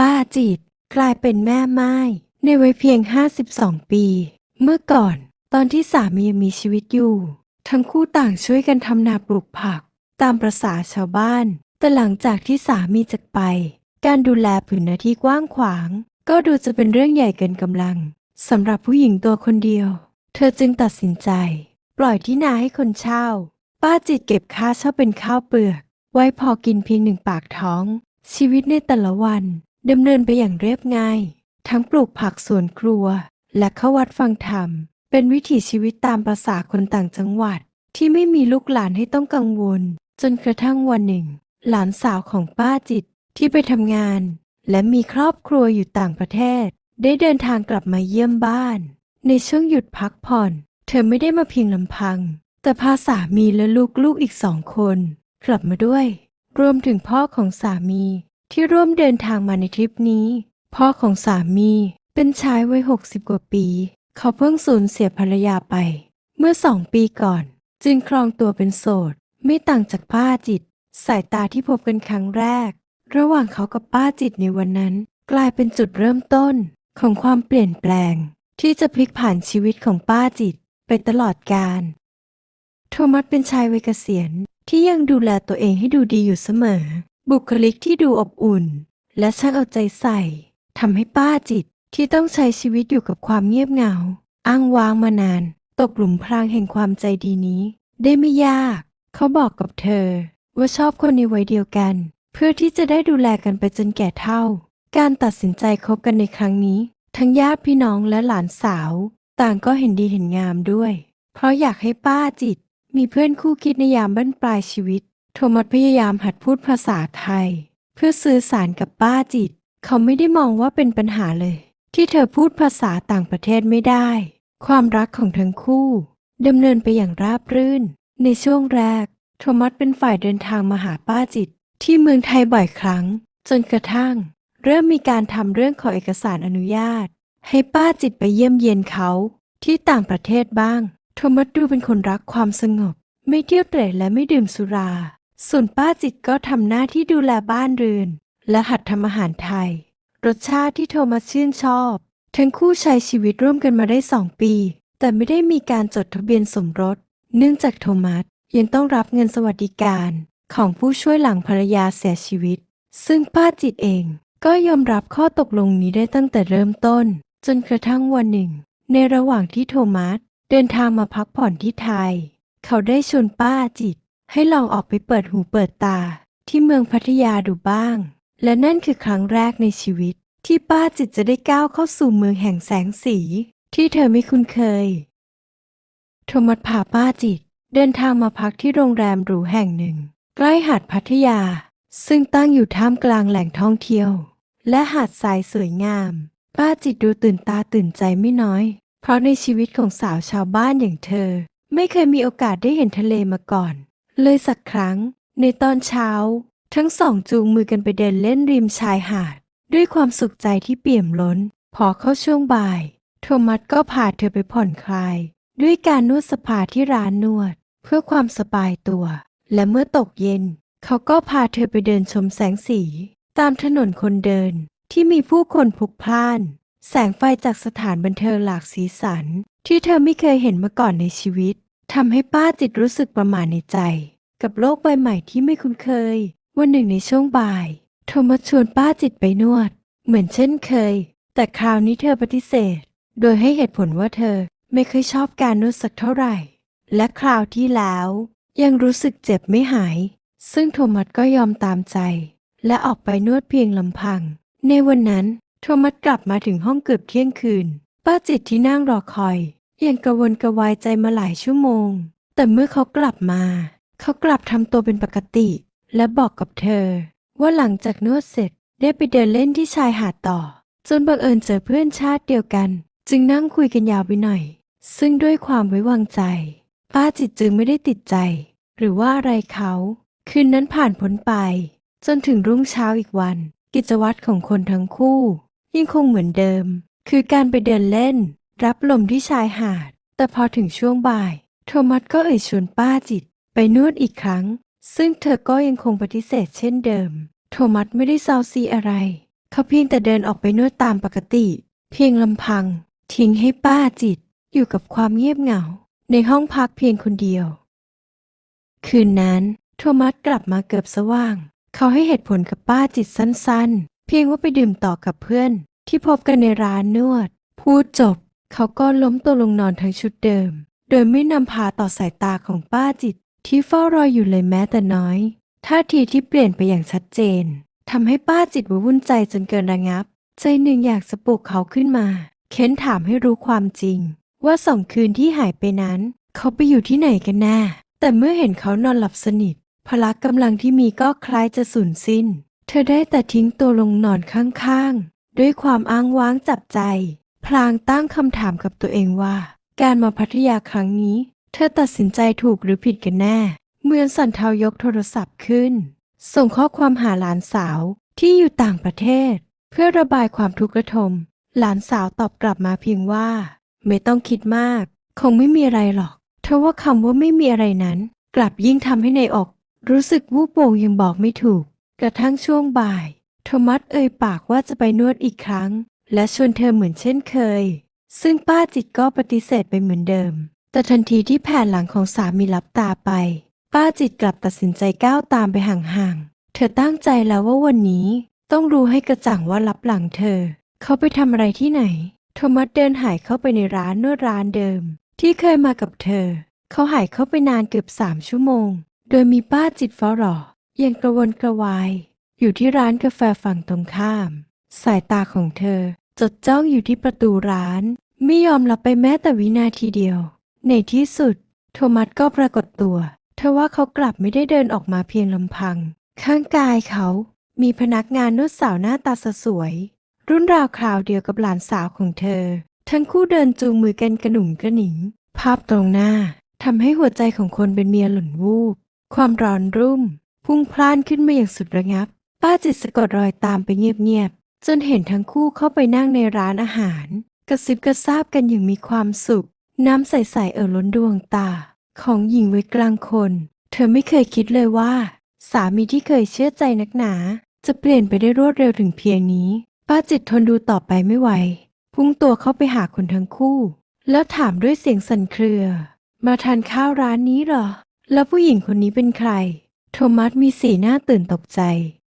ป้าจิต กลายเป็นแม่ไม้ในวัยเพียง 52 ปี เมื่อก่อนตอนที่สามียังมีชีวิตอยู่ ทั้งคู่ต่างช่วยกันทำนาปลูกผัก ตามประษาชาวบ้าน แต่หลังจากที่สามีจากไป การดูแลผืนนาที่กว้างขวาง ก็ดูจะเป็นเรื่องใหญ่เกินกำลังสำหรับผู้หญิงตัวคนเดียว เธอจึงตัดสินใจ ปล่อยที่นาให้คนเช่า ป้าจิตเก็บค่าเช่าเป็นข้าวเปลือก ไว้พอกินเพียงหนึ่งปากท้อง ชีวิตในแต่ละวัน ดำเนินไปอย่างเรียบง่าย ทั้งปลูกผักสวนครัว และเข้าวัดฟังธรรม เป็นวิถีชีวิตตามประษาคนต่างจังหวัด ที่ไม่มีลูกหลานให้ต้องกังวล จนกระทั่งวันหนึ่ง หลานสาวของป้าจิตที่ไปทำงาน และมีครอบครัวอยู่ต่างประเทศ ได้เดินทางกลับมาเยี่ยมบ้าน ในช่วงหยุดพักผ่อน เธอไม่ได้มาเพียงลำพัง แต่พาสามีและลูกๆอีกสองคน กลับมาด้วย รวมถึงพ่อของสามี ที่ร่วมเดินทางมาในทริปนี้ พ่อของสามีเป็นชายวัยหกสิบกว่าปี เขาเพิ่งสูญเสียภรรยาไป เมื่อสองปีก่อน จึงครองตัวเป็นโสด ไม่ต่างจากป้าจิต สายตาที่พบกันครั้งแรก ระหว่างเขากับป้าจิตในวันนั้น กลายเป็นจุดเริ่มต้นของความเปลี่ยนแปลง ที่จะพลิกผ่านชีวิตของป้าจิตไปตลอดกาลโทมัสเป็นชายวัยเกษียณที่ยังดูแลตัวเองให้ดูดีอยู่เสมอ บุคลิกที่ดูอบอุ่น และช่างเอาใจใส่ทำให้ป้าจิตที่ต้องใช้ชีวิตอยู่กับความเงียบเหงา อ้างว้างมานาน ตกหลุมพรางแห่งความใจดีนี้ ได้ไม่ยาก เขาบอกกับเธอ ว่าชอบคนในวัยเดียวกัน เพื่อที่จะได้ดูแลกันไปจนแก่เฒ่า การตัดสินใจคบกันในครั้งนี้ ทั้งญาติพี่น้องและหลานสาว ต่างก็เห็นดีเห็นงามด้วย เพราะอยากให้ป้าจิต มีเพื่อนคู่คิดในยามบั้นปลายชีวิต โทมัสพยายามหัดพูดภาษาไทย เพื่อสื่อสารกับป้าจิต เขาไม่ได้มองว่าเป็นปัญหาเลย ที่เธอพูดภาษาต่างประเทศไม่ได้ ความรักของทั้งคู่ดำเนินไปอย่างราบรื่น ในช่วงแรก โทมัสเป็นฝ่ายเดินทางมาหาป้าจิต ที่เมืองไทยบ่อยครั้ง จนกระทั่ง เริ่มมีการทำเรื่องขอเอกสารอนุญาต ให้ป้าจิตไปเยี่ยมเยียนเขาที่ต่างประเทศบ้าง โทมัสดูเป็นคนรักความสงบ ไม่เที่ยวเตร่และไม่ดื่มสุรา ส่วนป้าจิตก็ทำหน้าที่ดูแลบ้านเรือน และหัดทำอาหารไทย รสชาติที่โทมัสชื่นชอบ ทั้งคู่ใช้ชีวิตร่วมกันมาได้สองปี แต่ไม่ได้มีการจดทะเบียนสมรส เนื่องจากโทมัสยังต้องรับเงินสวัสดิการของผู้ช่วยหลังภรรยาเสียชีวิต ซึ่งป้าจิตเองก็ยอมรับข้อตกลงนี้ได้ตั้งแต่เริ่มต้น จนกระทั่งวันหนึ่ง ในระหว่างที่โทมัสเดินทางมาพักผ่อนที่ไทย เขาได้ชวนป้าจิต ให้ลองออกไปเปิดหูเปิดตา ที่เมืองพัทยาดูบ้าง และนั่นคือครั้งแรกในชีวิต ที่ป้าจิตจะได้ก้าวเข้าสู่เมืองแห่งแสงสี ที่เธอไม่คุ้นเคย โทมัสพาป้าจิต เดินทางมาพักที่โรงแรมหรูแห่งหนึ่ง ใกล้หาดพัทยา ซึ่งตั้งอยู่ท่ามกลางแหล่งท่องเที่ยว และหาดทรายสวยงาม ป้าจิตดูตื่นตาตื่นใจไม่น้อย เพราะในชีวิตของสาวชาวบ้านอย่างเธอ ไม่เคยมีโอกาสได้เห็นทะเลมาก่อน เลยสักครั้ง ในตอนเช้า ทั้งสองจูงมือกันไปเดินเล่นริมชายหาด ด้วยความสุขใจที่เปี่ยมล้น พอเข้าช่วงบ่าย โทมัสก็พาเธอไปผ่อนคลาย ด้วยการนวดสปาที่ร้านนวด เพื่อความสบายตัว และเมื่อตกเย็น เขาก็พาเธอไปเดินชมแสงสี ตามถนนคนเดินที่มีผู้คนพลุกพล่าน แสงไฟจากสถานบันเทิงหลากสีสัน ที่เธอไม่เคยเห็นมาก่อนในชีวิต ทำให้ป้าจิตรู้สึกประหม่าในใจ กับโลกใบใหม่ที่ไม่คุ้นเคย วันหนึ่งในช่วงบ่าย โทมัสชวนป้าจิตไปนวด เหมือนเช่นเคย แต่คราวนี้เธอปฏิเสธ โดยให้เหตุผลว่าเธอไม่เคยชอบการนวดสักเท่าไหร่ และคราวที่แล้ว ยังรู้สึกเจ็บไม่หาย ซึ่งโทมัสก็ยอมตามใจ และออกไปนวดเพียงลำพัง ในวันนั้น โทมัสกลับมาถึงห้องเกือบเที่ยงคืน ป้าจิตที่นั่งรอคอย ยังกระวนกระวายใจมาหลายชั่วโมง แต่เมื่อเขากลับมา เขากลับทำตัวเป็นปกติ และบอกกับเธอ ว่าหลังจากนวดเสร็จได้ไปเดินเล่นที่ชายหาดต่อ จนบังเอิญเจอเพื่อนชาติเดียวกัน จึงนั่งคุยกันยาวไปหน่อย ซึ่งด้วยความไว้วางใจ ป้าจิตจึงไม่ได้ติดใจ หรือว่าอะไรเขา คืนนั้นผ่านพ้นไป จนถึงรุ่งเช้าอีกวัน กิจวัตรของคนทั้งคู่ ยังคงเหมือนเดิม คือการไปเดินเล่น รับลมที่ชายหาด แต่พอถึงช่วงบ่าย โทมัสก็เอ่ยชวนป้าจิต ไปนวดอีกครั้ง ซึ่งเธอก็ยังคงปฏิเสธเช่นเดิม โทมัสไม่ได้เซาซีอะไร เขาเพียงแต่เดินออกไปนวดตามปกติ เพียงลำพัง ทิ้งให้ป้าจิต อยู่กับความเงียบเหงา ในห้องพักเพียงคนเดียว คืนนั้น โทมัสกลับมาเกือบสว่าง เขาให้เหตุผลกับป้าจิตสั้นๆ เพียงว่าไปดื่มต่อกับเพื่อน ที่พบกันในร้านนวด พูดจบ เขาก็ล้มตัวลงนอนทั้งชุดเดิม โดยไม่นำพาต่อสายตาของป้าจิต ที่เฝ้ารออยู่เลยแม้แต่น้อยท่าทีที่เปลี่ยนไปอย่างชัดเจนทำให้ป้าจิตวุ่นใจจนเกินระงับ ใจหนึ่งอยากจะปลุกเขาขึ้นมา เค้นถามให้รู้ความจริง ว่าสองคืนที่หายไปนั้น เขาไปอยู่ที่ไหนกันแน่แต่เมื่อเห็นเขานอนหลับสนิทพละกำลังที่มีก็คล้ายจะสูญสิ้น เธอได้แต่ทิ้งตัวลงนอนข้างๆ ด้วยความอ้างว้างจับใจ พลางตั้งคำถามกับตัวเองว่า การมาพัทยาครั้งนี้ เธอตัดสินใจถูกหรือผิดกันแน่ เมื่อสันเทายกโทรศัพท์ขึ้น ส่งข้อความหาหลานสาวที่อยู่ต่างประเทศ เพื่อระบายความทุกข์ระทม หลานสาวตอบกลับมาเพียงว่า ไม่ต้องคิดมาก คงไม่มีอะไรหรอกเธอว่าคำว่าไม่มีอะไรนั้น กลับยิ่งทำให้ในายอก รู้สึกวูบโวงยังบอกไม่ถูก กระทั่งช่วงบ่าย โทมัสเอ่ยปากว่าจะไปนวดอีกครั้ง และชวนเธอเหมือนเช่นเคย ซึ่งป้าจิตก็ปฏิเสธไปเหมือนเดิม แต่ทันทีที่แผ่นหลังของสามีลับตาไป ป้าจิตกลับตัดสินใจก้าวตามไปห่างๆ เธอตั้งใจแล้วว่าวันนี้ต้องรู้ให้กระจ่างว่าลับหลังเธอ เขาไปทำอะไรที่ไหน โทมัสเดินหายเข้าไปในร้านนวดร้านเดิม ที่เคยมากับเธอ เขาหายเข้าไปนานเกือบสามชั่วโมง โดยมีป้าจิตเฝ้ารอยังกระวนกระวาย อยู่ที่ร้านกาแฟฝั่งตรงข้าม สายตาของเธอ จดจ้องอยู่ที่ประตูร้าน ไม่ยอมหลับไปแม้แต่วินาทีเดียว ในที่สุด โทมัสก็ปรากฏตัว เธอว่าเขากลับไม่ได้เดินออกมาเพียงลำพัง ข้างกายเขา มีพนักงานนวดสาวหน้าตาสวย รุ่นราวคราวเดียวกับหลานสาวของเธอ ทั้งคู่เดินจูงมือกันกระหนุ่มกระหนิง ภาพตรงหน้าทำให้หัวใจของคนเป็นเมียหล่นวูบ ความร้อนรุ่ม พุ่งพล่านขึ้นมาอย่างสุดระงับ ป้าจิตสะกดรอยตามไปเงียบ จนเห็นทั้งคู่เข้าไปนั่งในร้านอาหาร กระซิบกระซาบกันอย่างมีความสุข น้ำใสๆเอ่อล้นดวงตา ของหญิงไว้กลางคน เธอไม่เคยคิดเลยว่า สามีที่เคยเชื่อใจนักหนา จะเปลี่ยนไปได้รวดเร็วถึงเพียงนี้ ป้าจิตทนดูต่อไปไม่ไหว พุ่งตัวเข้าไปหาคนทั้งคู่ แล้วถามด้วยเสียงสั่นเครือ มาทานข้าวร้านนี้เหรอ แล้วผู้หญิงคนนี้เป็นใคร โทมัสมีสีหน้าตื่นตกใจ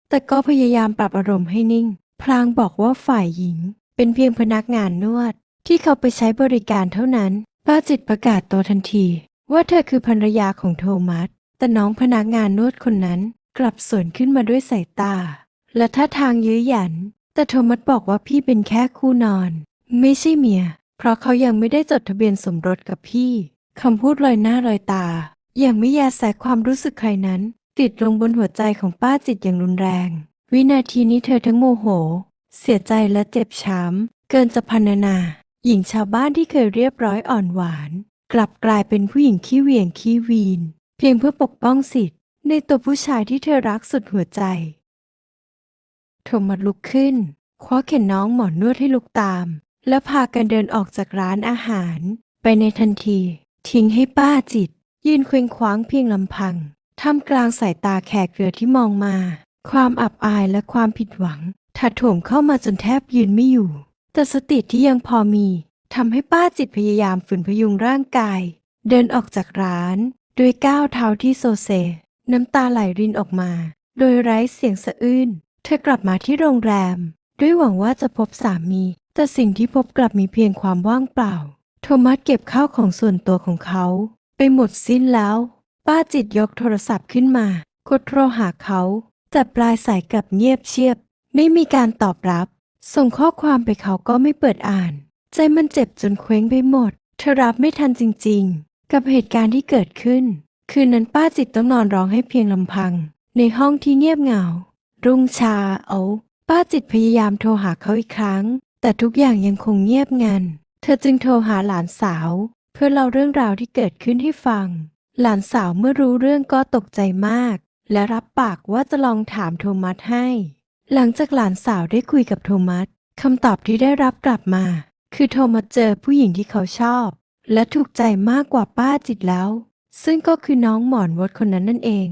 แต่ก็พยายามปรับอารมณ์ให้นิ่ง พลางบอกว่าฝ่ายหญิง เป็นเพียงพนักงานนวด ที่เขาไปใช้บริการเท่านั้นป้าจิตประกาศตัวทันที ว่าเธอคือภรรยาของโทมัส แต่น้องพนักงานนวดคนนั้น กลับสวนขึ้นมาด้วยสายตา และท่าทางยื้อหยัน แต่โทมัสบอกว่าพี่เป็นแค่คู่นอน ไม่ใช่เมีย เพราะเขายังไม่ได้จดทะเบียนสมรสกับพี่คำพูดลอยหน้าลอยตา อย่างไม่แยแสความรู้สึกใครนั้นติดลงบนหัวใจของป้าจิตอย่างรุนแรง วินาทีนี้เธอทั้งโมโห เสียใจและเจ็บช้ำ เกินจะพรรณนา หญิงชาวบ้านที่เคยเรียบร้อยอ่อนหวาน กลับกลายเป็นผู้หญิงขี้เหวี่ยงขี้วีน เพียงเพื่อปกป้องสิทธิ์ ในตัวผู้ชายที่เธอรักสุดหัวใจโทมัสลุกขึ้น คว้าเข็นน้องหมอนนวดให้ลุกตาม แล้วพากันเดินออกจากร้านอาหาร ไปในทันที ทิ้งให้ป้าจิต ยืนเคว้งคว้างเพียงลำพังท่ามกลางสายตาแขกเรือที่มองมา ความอับอายและความผิดหวังถัดโถมเข้ามาจนแทบยืนไม่อยู่ แต่สติที่ยังพอมีทำให้ป้าจิตพยายามฝืนพยุงร่างกาย เดินออกจากร้านโดยก้าวเท้าที่โซเซ น้ำตาไหลรินออกมา โดยไร้เสียงสะอื้น เธอกลับมาที่โรงแรม ด้วยหวังว่าจะพบสามี แต่สิ่งที่พบกลับมีเพียงความว่างเปล่า โทมัสเก็บข้าวของส่วนตัวของเขา ไปหมดสิ้นแล้ว ป้าจิตยกโทรศัพท์ขึ้นมากดโทรหาเขา แต่ปลายสายกลับเงียบเชียบ ไม่มีการตอบรับ ส่งข้อความไปเขาก็ไม่เปิดอ่าน ใจมันเจ็บจนเคว้งไปหมด เธอรับไม่ทันจริงๆ กับเหตุการณ์ที่เกิดขึ้น คืนนั้นป้าจิตต้องนอนร้องให้เพียงลำพัง ในห้องที่เงียบเหงา รุ่งชาเอาป้าจิตพยายามโทรหาเขาอีกครั้ง แต่ทุกอย่างยังคงเงียบงัน เธอจึงโทรหาหลานสาว เพื่อเล่าเรื่องราวที่เกิดขึ้นให้ฟัง หลานสาวเมื่อรู้เรื่องก็ตกใจมาก และรับปากว่าจะลองถามโทมัสให้ หลังจากหลานสาวได้คุยกับโทมัสคำตอบที่ได้รับกลับมา คือโทมัสเจอผู้หญิงที่เขาชอบ และถูกใจมากกว่าป้าจิตแล้ว ซึ่งก็คือน้องหมอนวดคนนั้นนั่นเอง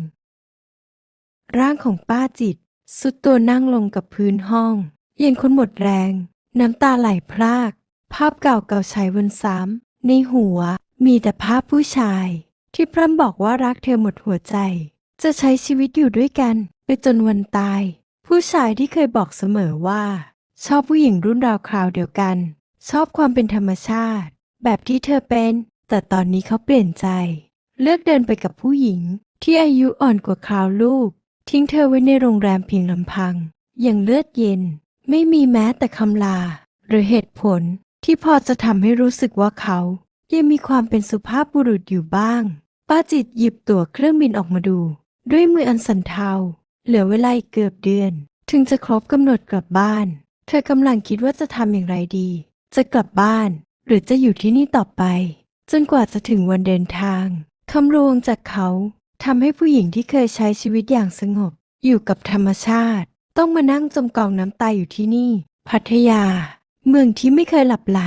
ร่างของป้าจิต สุดตัวนั่งลงกับพื้นห้อง เย็นคนหมดแรง น้ำตาไหลพราก ภาพเก่าเก่าๆฉายวนซ้ำในหัวมีแต่ภาพผู้ชาย ที่พร่ำบอกว่ารักเธอหมดหัวใจ จะใช้ชีวิตอยู่ด้วยกัน ไปจนวันตาย ผู้ชายที่เคยบอกเสมอว่า ชอบผู้หญิงรุ่นราวคราวเดียวกัน ชอบความเป็นธรรมชาติ แบบที่เธอเป็น แต่ตอนนี้เขาเปลี่ยนใจ เลือกเดินไปกับผู้หญิง ที่อายุอ่อนกว่าคราวลูก ทิ้งเธอไว้ในโรงแรมเพียงลำพัง อย่างเลือดเย็น ไม่มีแม้แต่คำลา หรือเหตุผลที่พอจะทำให้รู้สึกว่าเขา ยังมีความเป็นสุภาพบุรุษอยู่บ้าง ป้าจิตหยิบตั๋วเครื่องบินออกมาดู ด้วยมืออันสั่นเทา เหลือเวลาอีกเกือบเดือน ถึงจะครบกำหนดกลับบ้าน เธอกำลังคิดว่าจะทำอย่างไรดี จะกลับบ้าน หรือจะอยู่ที่นี่ต่อไป จนกว่าจะถึงวันเดินทางคำรวงจากเขาทำให้ผู้หญิงที่เคยใช้ชีวิตอย่างสงบ อยู่กับธรรมชาติ ต้องมานั่งจมกองน้ำตาอยู่ที่นี่ พัทยา เมืองที่ไม่เคยหลับไหล